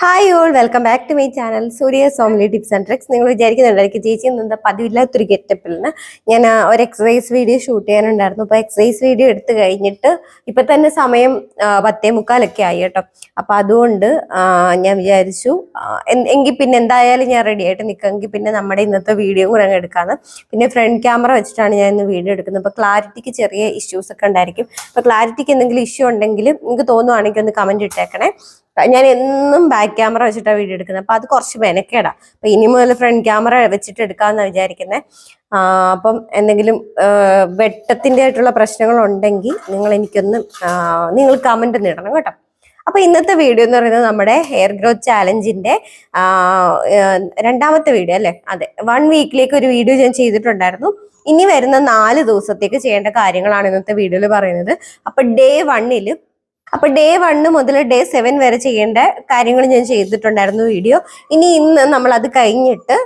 Hi all welcome back to my channel Surya സോംലി tips and tricks നിങ്ങൾ വിചാരിക്കുന്നുണ്ടായിരിക്കും ചേച്ചി എന്താ പതിവില്ലാത്തൊരു ഗെറ്റപ്പിൽ നിന്ന് ഞാൻ ഒരു എക്സസൈസ് വീഡിയോ ഷൂട്ട് ചെയ്യാനുണ്ടായിരുന്നു. അപ്പോൾ എക്സസൈസ് വീഡിയോ എടുത്തു കഴിഞ്ഞിട്ട് ഇപ്പം തന്നെ സമയം പത്തേ മുക്കാലൊക്കെ ആയി കേട്ടോ. അപ്പോൾ അതുകൊണ്ട് ഞാൻ വിചാരിച്ചു എങ്കിൽ പിന്നെ എന്തായാലും ഞാൻ റെഡി ആയിട്ട് നിൽക്കുമെങ്കിൽ പിന്നെ നമ്മുടെ ഇന്നത്തെ വീഡിയോ കൂടെ അങ്ങ് എടുക്കാന്ന്. പിന്നെ ഫ്രണ്ട് ക്യാമറ വെച്ചിട്ടാണ് ഞാൻ ഇന്ന് വീഡിയോ എടുക്കുന്നത്. അപ്പോൾ ക്ലാരിറ്റിക്ക് ചെറിയ ഇഷ്യൂസ് ഒക്കെ ഉണ്ടായിരിക്കും. അപ്പോൾ ക്ലാരിറ്റിക്ക് എന്തെങ്കിലും ഇഷ്യൂ ഉണ്ടെങ്കിൽ നിങ്ങൾക്ക് തോന്നുവാണെങ്കിൽ ഒന്ന് കമന്റ് ഇട്ടേക്കണേ. ഞാൻ എന്നും ബാക്ക് ക്യാമറ വെച്ചിട്ടാണ് വീഡിയോ എടുക്കുന്നത് അപ്പൊ അത് കുറച്ച് മെനക്കേടാ. അപ്പൊ ഇനി മുതൽ ഫ്രണ്ട് ക്യാമറ വെച്ചിട്ട് എടുക്കാമെന്നാണ് വിചാരിക്കുന്നത് അപ്പം എന്തെങ്കിലും വെട്ടത്തിന്റെ ആയിട്ടുള്ള പ്രശ്നങ്ങൾ ഉണ്ടെങ്കിൽ നിങ്ങൾ എനിക്കൊന്ന് നിങ്ങൾ കമന്റ് ഒന്ന് ഇടണം കേട്ടോ. അപ്പൊ ഇന്നത്തെ വീഡിയോ എന്ന് പറയുന്നത് നമ്മുടെ ഹെയർ ഗ്രോത്ത് ചാലഞ്ചിന്റെ രണ്ടാമത്തെ വീഡിയോ അല്ലേ? അതെ. വൺ വീക്കിലേക്ക് ഒരു വീഡിയോ ഞാൻ ചെയ്തിട്ടുണ്ടായിരുന്നു. ഇനി വരുന്ന നാല് ദിവസത്തേക്ക് ചെയ്യേണ്ട കാര്യങ്ങളാണ് ഇന്നത്തെ വീഡിയോയിൽ പറയുന്നത്. അപ്പൊ ഡേ വണ്ണിൽ അപ്പൊ ഡേ വണ്ണ് മുതൽ ഡേ സെവൻ വരെ ചെയ്യേണ്ട കാര്യങ്ങൾ ഞാൻ ചെയ്തിട്ടുണ്ടായിരുന്നു വീഡിയോ ഇനി ഇന്ന് നമ്മൾ അത് കഴിഞ്ഞിട്ട്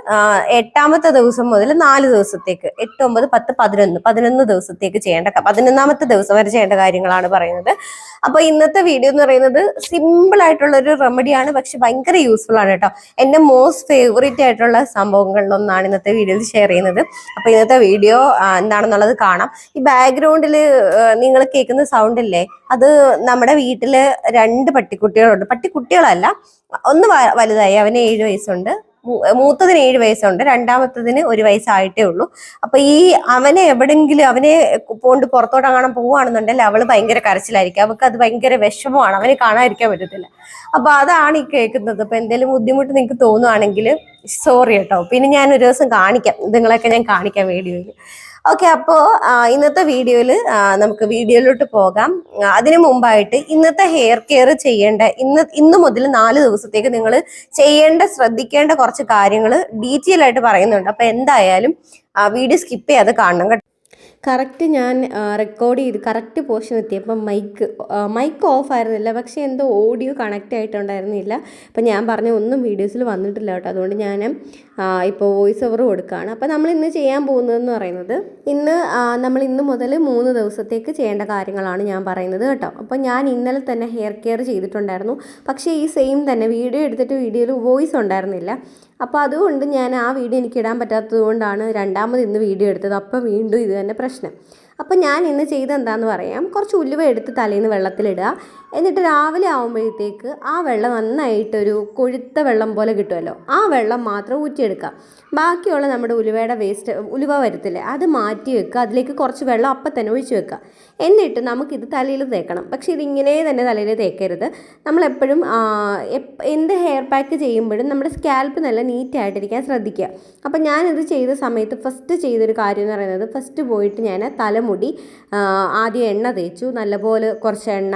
എട്ടാമത്തെ ദിവസം മുതൽ നാല് ദിവസത്തേക്ക് എട്ട് ഒമ്പത് പത്ത് പതിനൊന്ന് പതിനൊന്ന് ദിവസത്തേക്ക് ചെയ്യേണ്ട പതിനൊന്നാമത്തെ ദിവസം വരെ ചെയ്യേണ്ട കാര്യങ്ങളാണ് പറയുന്നത്. അപ്പൊ ഇന്നത്തെ വീഡിയോ എന്ന് പറയുന്നത് സിമ്പിൾ ആയിട്ടുള്ള ഒരു റെമഡിയാണ് പക്ഷെ ഭയങ്കര യൂസ്ഫുൾ ആണ് കേട്ടോ. എന്റെ മോസ്റ്റ് ഫേവറേറ്റ് ആയിട്ടുള്ള സംഭവങ്ങളിലൊന്നാണ് ഇന്നത്തെ വീഡിയോയിൽ ഷെയർ ചെയ്യുന്നത്. അപ്പൊ ഇന്നത്തെ വീഡിയോ എന്താണെന്നുള്ളത് കാണാം. ഈ ബാക്ക്ഗ്രൗണ്ടിൽ നിങ്ങൾ കേൾക്കുന്ന സൗണ്ട് ഇല്ലേ? അത് നമ്മുടെ വീട്ടിൽ രണ്ട് പട്ടിക്കുട്ടികളുണ്ട്. പട്ടിക്കുട്ടികളല്ല ഒന്ന് വലുതായി. അവന് ഏഴ് വയസ്സുണ്ട്. മൂത്തതിന് ഏഴ് വയസ്സുണ്ട്. രണ്ടാമത്തതിന് ഒരു വയസ്സായിട്ടേ ഉള്ളൂ. അപ്പൊ ഈ അവനെ എവിടെങ്കിലും അവനെ പോണ്ട് പുറത്തോട്ട് അങ്ങനെ പോവുകയാണെന്നുണ്ടെങ്കിൽ അവൾ ഭയങ്കര കരച്ചിലായിരിക്കും. അവൾക്ക് അത് ഭയങ്കര വിഷമമാണ്. അവനെ കാണാതിരിക്കാൻ പറ്റത്തില്ല. അപ്പൊ അതാണ് ഈ കേൾക്കുന്നത്. അപ്പൊ എന്തെങ്കിലും ബുദ്ധിമുട്ട് നിങ്ങൾക്ക് തോന്നുവാണെങ്കിൽ സോറി കേട്ടോ. പിന്നെ ഞാൻ ഒരു ദിവസം കാണിക്കാം. നിങ്ങളൊക്കെ ഞാൻ കാണിക്കാം വീഡിയോയിൽ ഓക്കെ അപ്പോ ഇന്നത്തെ വീഡിയോയിൽ നമുക്ക് വീഡിയോയിലോട്ട് പോകാം. അതിനു മുമ്പായിട്ട് ഇന്നത്തെ ഹെയർ കെയർ ചെയ്യേണ്ട ഇന്ന് ഇന്ന് മുതൽ നാല് ദിവസത്തേക്ക് നിങ്ങൾ ചെയ്യേണ്ട ശ്രദ്ധിക്കേണ്ട കുറച്ച് കാര്യങ്ങൾ ഡീറ്റെയിൽ ആയിട്ട് പറയുന്നുണ്ട്. അപ്പൊ എന്തായാലും വീഡിയോ സ്കിപ്പ് ചെയ്യാതെ കാണണം കേട്ടോ. കറക്റ്റ് ഞാൻ റെക്കോർഡ് ചെയ്ത് കറക്റ്റ് പോർഷൻ എത്തിയപ്പോൾ മൈക്ക് മൈക്ക് ഓഫ് ആയിരുന്നില്ല. പക്ഷേ എന്തോ ഓഡിയോ കണക്റ്റ് ആയിട്ടുണ്ടായിരുന്നില്ല. അപ്പം ഞാൻ പറഞ്ഞ ഒന്നും വീഡിയോസിൽ വന്നിട്ടില്ല കേട്ടോ. അതുകൊണ്ട് ഞാൻ ഇപ്പോൾ വോയിസ് ഓവർ കൊടുക്കുകയാണ് അപ്പോൾ നമ്മൾ ഇന്ന് ചെയ്യാൻ പോകുന്നതെന്ന് പറയുന്നത് ഇന്ന് നമ്മൾ ഇന്ന് മുതൽ മൂന്ന് ദിവസത്തേക്ക് ചെയ്യേണ്ട കാര്യങ്ങളാണ് ഞാൻ പറയുന്നത് കേട്ടോ. അപ്പോൾ ഞാൻ ഇന്നലെ തന്നെ ഹെയർ കെയർ ചെയ്തിട്ടുണ്ടായിരുന്നു. പക്ഷേ ഈ സെയിം തന്നെ വീഡിയോ എടുത്തിട്ട് വീഡിയോയിൽ വോയിസ് ഉണ്ടായിരുന്നില്ല. അപ്പോൾ അതുകൊണ്ട് ഞാൻ ആ വീഡിയോ എനിക്ക് ഇടാൻ പറ്റാത്തത് കൊണ്ടാണ് രണ്ടാമത് ഇന്ന് വീഡിയോ എടുത്തത്. അപ്പോൾ വീണ്ടും ഇത് തന്നെ പ്രശ്നം. അപ്പോൾ ഞാൻ ഇന്ന് ചെയ്തെന്താന്ന് പറയാം. കുറച്ച് ഉലുവ എടുത്ത് തലേന്ന് വെള്ളത്തിലിടുക. എന്നിട്ട് രാവിലെ ആകുമ്പോഴത്തേക്ക് ആ വെള്ളം നന്നായിട്ടൊരു കൊഴുത്ത വെള്ളം പോലെ കിട്ടുമല്ലോ. ആ വെള്ളം മാത്രം ഊറ്റിയെടുക്കുക. ബാക്കിയുള്ള നമ്മുടെ ഉലുവയുടെ വേസ്റ്റ് ഉലുവ വരത്തില്ലേ അത് മാറ്റി വെക്കുക. അതിലേക്ക് കുറച്ച് വെള്ളം അപ്പം തന്നെ ഒഴിച്ച് വെക്കുക. എന്നിട്ട് നമുക്കിത് തലയിൽ തേക്കണം. പക്ഷേ ഇതിങ്ങനെ തന്നെ തലയിൽ തേക്കരുത്. നമ്മളെപ്പോഴും എന്ത് ഹെയർ പാക്ക് ചെയ്യുമ്പോഴും നമ്മുടെ സ്കാൽപ്പ് നല്ല നീറ്റായിട്ടിരിക്കാൻ ശ്രദ്ധിക്കുക. അപ്പം ഞാനിത് ചെയ്ത സമയത്ത് ഫസ്റ്റ് ചെയ്തൊരു കാര്യം എന്ന് പറയുന്നത് ഫസ്റ്റ് പോയിട്ട് ഞാൻ തലമുടി ആ, ആദ്യം എണ്ണ തേച്ചു. നല്ലപോലെ കുറച്ച് എണ്ണ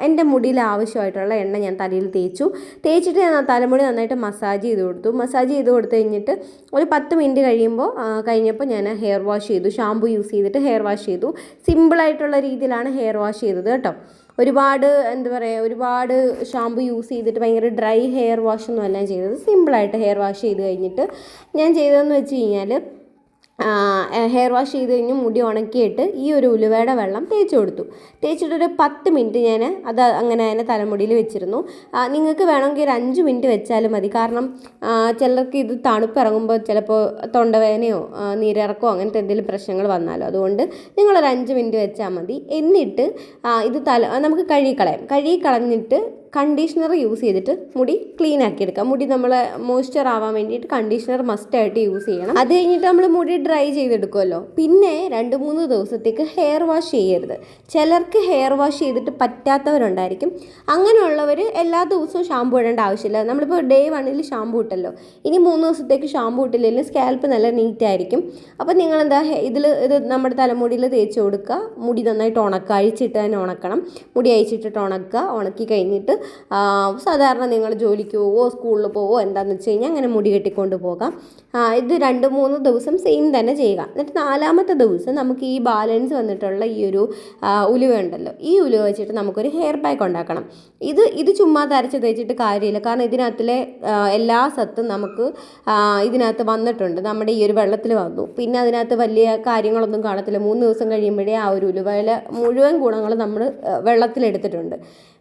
എന്റെ മുടിയിൽ ആവശ്യമായിട്ടുള്ള എണ്ണ ഞാൻ തലയിൽ തേച്ചു. തേച്ചിട്ട് ഞാൻ തലമുടി നന്നായിട്ട് മസാജ് ചെയ്ത് കൊടുത്തു. മസാജ് ചെയ്ത് കൊടുത്തു കഴിഞ്ഞിട്ട് ഒരു പത്ത് മിനിറ്റ് കഴിയുമ്പോൾ കഴിഞ്ഞപ്പോൾ ഞാൻ ഹെയർ വാഷ് ചെയ്തു. ഷാമ്പു യൂസ് ചെയ്തിട്ട് ഹെയർ വാഷ് ചെയ്തു. സിമ്പിളായിട്ടുള്ള രീതിയിലാണ് ഹെയർ വാഷ് ചെയ്തത് കേട്ടോ. ഒരുപാട് എന്താ പറയുക ഒരുപാട് ഷാമ്പു യൂസ് ചെയ്തിട്ട് ഭയങ്കര ഡ്രൈ ഹെയർ വാഷ് ഒന്നും അല്ല ചെയ്തത്. സിമ്പിളായിട്ട് ഹെയർ വാഷ് ചെയ്ത് കഴിഞ്ഞിട്ട് ഞാൻ ചെയ്തതെന്ന് വെച്ച് കഴിഞ്ഞാൽ ഹെയർ വാഷ് ചെയ്ത് കഴിഞ്ഞ് മുടി ഉണക്കിയിട്ട് ഈ ഒരു ഉലുവയുടെ വെള്ളം തേച്ച് കൊടുത്തു. തേച്ചിട്ടൊരു പത്ത് മിനിറ്റ് ഞാൻ അത് അങ്ങനെ അതിനെ തലമുടിയിൽ വെച്ചിരുന്നു. നിങ്ങൾക്ക് വേണമെങ്കിൽ ഒരു അഞ്ച് മിനിറ്റ് വെച്ചാലും മതി. കാരണം ചിലർക്ക് ഇത് തണുപ്പ് ഇറങ്ങുമ്പോൾ ചിലപ്പോൾ തൊണ്ടവേദനയോ നീരിറക്കോ അങ്ങനത്തെ എന്തെങ്കിലും പ്രശ്നങ്ങൾ വന്നാലോ. അതുകൊണ്ട് നിങ്ങളൊരു അഞ്ച് മിനിറ്റ് വെച്ചാൽ മതി. എന്നിട്ട് ഇത് തല നമുക്ക് കഴുകിക്കളയാം. കഴുകി കളഞ്ഞിട്ട് കണ്ടീഷണർ യൂസ് ചെയ്തിട്ട് മുടി ക്ലീൻ ആക്കി എടുക്കാം. മുടി നമ്മൾ മോയ്സ്ചർ ആവാൻ വേണ്ടിയിട്ട് കണ്ടീഷണർ മസ്റ്റായിട്ട് യൂസ് ചെയ്യണം. അത് കഴിഞ്ഞിട്ട് നമ്മൾ മുടി ഡ്രൈ ചെയ്തെടുക്കുമല്ലോ പിന്നെ രണ്ട് മൂന്ന് ദിവസത്തേക്ക് ഹെയർ വാഷ് ചെയ്യരുത്. ചിലർക്ക് ഹെയർ വാഷ് ചെയ്തിട്ട് പറ്റാത്തവരുണ്ടായിരിക്കും. അങ്ങനെയുള്ളവർ എല്ലാ ദിവസവും ഷാമ്പു ഇടേണ്ട ആവശ്യമില്ല. നമ്മളിപ്പോൾ ഡേ വണ്ണിൽ ഷാമ്പു ഇട്ടല്ലോ. ഇനി മൂന്ന് ദിവസത്തേക്ക് ഷാമ്പു ഇട്ടില്ലെങ്കിൽ സ്കാൽപ്പ് നല്ല നീറ്റ് ആയിരിക്കും. അപ്പോൾ നിങ്ങൾ എന്താ ഇതിൽ ഇത് നമ്മുടെ തലമുടിയിൽ തേച്ച് കൊടുക്കുക. മുടി നന്നായിട്ട് ഉണക്കുക അഴിച്ചിട്ട് തന്നെ ഉണക്കണം. മുടി അഴിച്ചിട്ടിട്ട് ഉണക്കുക. ഉണക്കി കഴിഞ്ഞിട്ട് സാധാരണ നിങ്ങൾ ജോലിക്ക് പോവോ സ്കൂളിൽ പോവോ എന്താണെന്ന് വെച്ച് കഴിഞ്ഞാൽ അങ്ങനെ മുടി കെട്ടിക്കൊണ്ട് പോകാം. ഇത് രണ്ട് മൂന്ന് ദിവസം സെയിം തന്നെ ചെയ്യുക. എന്നിട്ട് നാലാമത്തെ ദിവസം നമുക്ക് ഈ ബാലൻസ് വന്നിട്ടുള്ള ഈ ഒരു ഉലുവ ഉണ്ടല്ലോ ഈ ഉലുവ വെച്ചിട്ട് നമുക്കൊരു ഹെയർ പാക്ക് ഉണ്ടാക്കണം. ഇത് ഇത് ചുമ്മാ തരച്ച് തേച്ചിട്ട് കാര്യമില്ല. കാരണം ഇതിനകത്തിലെ എല്ലാ സത്തും നമുക്ക് ഇതിനകത്ത് വന്നിട്ടുണ്ട്. നമ്മുടെ ഈ ഒരു വെള്ളത്തിൽ വന്നു. പിന്നെ അതിനകത്ത് വലിയ കാര്യങ്ങളൊന്നും കാണത്തില്ല. മൂന്ന് ദിവസം കഴിയുമ്പോഴേ ആ ഒരു ഉലുവയിലെ മുഴുവൻ ഗുണങ്ങൾ നമ്മൾ വെള്ളത്തിലെടുത്തിട്ടുണ്ട്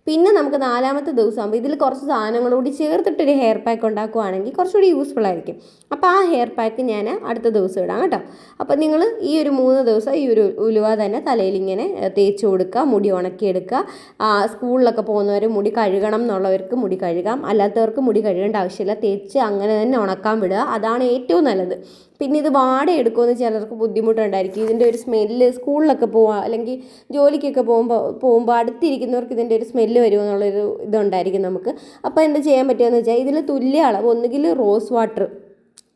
പിന്നെ നമുക്ക് നാലാമത്തെ ദിവസം ആകുമ്പോൾ ഇതിൽ കുറച്ച് സാധനങ്ങൾ കൂടി ചേർത്തിട്ടൊരു ഹെയർ പാക്ക് ഉണ്ടാക്കുവാണെങ്കിൽ കുറച്ചുകൂടി യൂസ്ഫുൾ ആയിരിക്കും. അപ്പോൾ ആ ഹെയർ പാക്ക് ഞാൻ അടുത്ത ദിവസം ഇടാം കേട്ടോ. അപ്പോൾ നിങ്ങൾ ഈ ഒരു മൂന്ന് ദിവസം ഈ ഒരു ഉലുവ തന്നെ തലയിൽ ഇങ്ങനെ തേച്ച് കൊടുക്കുക മുടി ഉണക്കിയെടുക്കുക. സ്കൂളിലൊക്കെ പോകുന്നവർ മുടി കഴുകണം എന്നുള്ളവർക്ക് മുടി കഴുകാം. അല്ലാത്തവർക്ക് മുടി കഴുകേണ്ട ആവശ്യമില്ല. തേച്ച് അങ്ങനെ തന്നെ ഉണക്കാൻ വിടുക. അതാണ് ഏറ്റവും നല്ലത്. പിന്നെ ഇത് വാട എടുക്കുമെന്ന് ചിലർക്ക് ബുദ്ധിമുട്ടുണ്ടായിരിക്കും. ഇതിന്റെ ഒരു സ്മെല്ല് സ്കൂളിലൊക്കെ പോവുക അല്ലെങ്കിൽ ജോലിക്കൊക്കെ പോകുമ്പോൾ പോകുമ്പോൾ അടുത്തിരിക്കുന്നവർക്ക് ഇതിന്റെ ഒരു സ്മെല്ല് വരുമെന്നുള്ളൊരു ഇതുണ്ടായിരിക്കും നമുക്ക്. അപ്പോൾ എന്താ ചെയ്യാൻ പറ്റുകയെന്ന് വെച്ചാൽ ഇതിൽ തുല്യ അളവ് ഒന്നുകിൽ റോസ് വാട്ടർ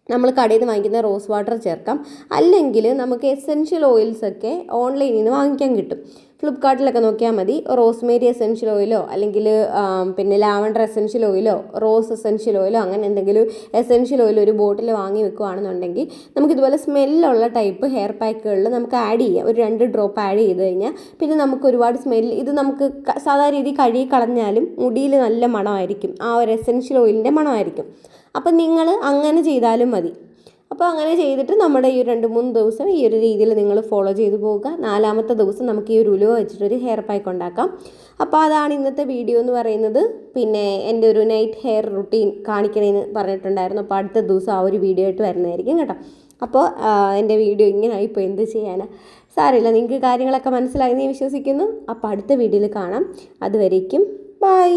നമ്മൾ കടയിൽ നിന്ന് വാങ്ങിക്കുന്ന റോസ് വാട്ടർ ചേർക്കാം. അല്ലെങ്കിൽ നമുക്ക് എസെൻഷ്യൽ ഓയിൽസ് ഒക്കെ ഓൺലൈനിൽ നിന്ന് വാങ്ങിക്കാൻ കിട്ടും. ഫ്ലിപ്കാർട്ടിലൊക്കെ നോക്കിയാൽ മതി. റോസ്മേരി എസെൻഷ്യൽ ഓയിലോ അല്ലെങ്കിൽ പിന്നെ ലാവൻഡർ എസെൻഷ്യൽ ഓയിലോ റോസ് എസെൻഷ്യൽ ഓയിലോ അങ്ങനെ എന്തെങ്കിലും എസെൻഷ്യൽ ഓയിൽ ഒരു ബോട്ടിൽ വാങ്ങി വെക്കുകയാണെന്നുണ്ടെങ്കിൽ നമുക്കിതുപോലെ സ്മെല്ലുള്ള ടൈപ്പ് ഹെയർ പാക്കുകളിൽ നമുക്ക് ആഡ് ചെയ്യാം. ഒരു രണ്ട് ഡ്രോപ്പ് ആഡ് ചെയ്ത് കഴിഞ്ഞാൽ പിന്നെ നമുക്ക് ഒരുപാട് സ്മെല്ല് ഇത് നമുക്ക് സാധാരണ രീതിയിൽ കഴുകി കളഞ്ഞാലും മുടിയിൽ നല്ല മണമായിരിക്കും. ആ ഒരു എസെൻഷ്യൽ ഓയിലിന്റെ മണമായിരിക്കും. അപ്പം നിങ്ങൾ അങ്ങനെ ചെയ്താലും മതി. അപ്പോൾ അങ്ങനെ ചെയ്തിട്ട് നമ്മുടെ ഈ രണ്ട് മൂന്ന് ദിവസം ഈ ഒരു രീതിയിൽ നിങ്ങൾ ഫോളോ ചെയ്തു പോവുക. നാലാമത്തെ ദിവസം നമുക്ക് ഈ ഒരു ഉലുവ വെച്ചിട്ടൊരു ഹെയർ പാക്ക് ഉണ്ടാക്കാം. അപ്പോൾ അതാണ് ഇന്നത്തെ വീഡിയോ എന്ന് പറയുന്നത്. പിന്നെ എന്റെ ഒരു നൈറ്റ് ഹെയർ റുട്ടീൻ കാണിക്കണമെന്ന് പറഞ്ഞിട്ടുണ്ടായിരുന്നു. അപ്പോൾ അടുത്ത ദിവസം ആ ഒരു വീഡിയോ ആയിട്ട് വരുന്നതായിരിക്കും കേട്ടോ. അപ്പോൾ എന്റെ വീഡിയോ ഇങ്ങനെ ആയിപ്പോൾ എന്ത് ചെയ്യാനാണ് സാരമില്ല. നിങ്ങൾക്ക് കാര്യങ്ങളൊക്കെ മനസ്സിലായി എന്ന് വിശ്വസിക്കുന്നു. അപ്പോൾ അടുത്ത വീഡിയോയിൽ കാണാം. അതുവരേക്കും ബൈ